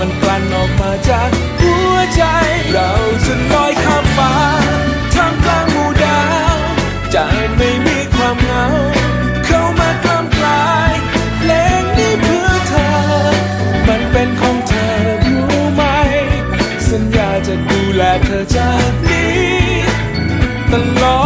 มันกลั่นออกมาจากหัวใจ เราจะลอยข้ามฟ้าท่ามกลางหมู่ดาวจะไม่มีความเหงา เข้ามากล้ำกลายเพลงนี้เพื่อเธอ มันเป็นของเธอรู้ไหม สัญญาจะดูแลเธอจากนี้ตลอด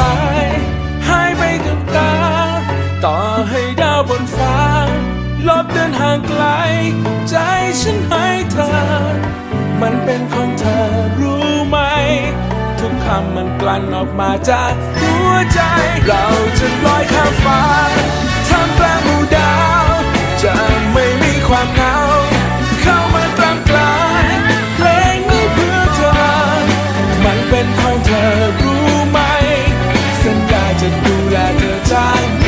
ลกสลายหายไปกับตา ต่อให้ดาวบนฟ้าลบเดินห่างไกล ใจฉันให้เธอ มันเป็นของเธอรู้ไหม ทุกคำมันกลั่นออกมาจากหัวใจ เราจะลอยข้ามฟ้าท่ามกลางหมู่ดาว จะไม่มีความ out of.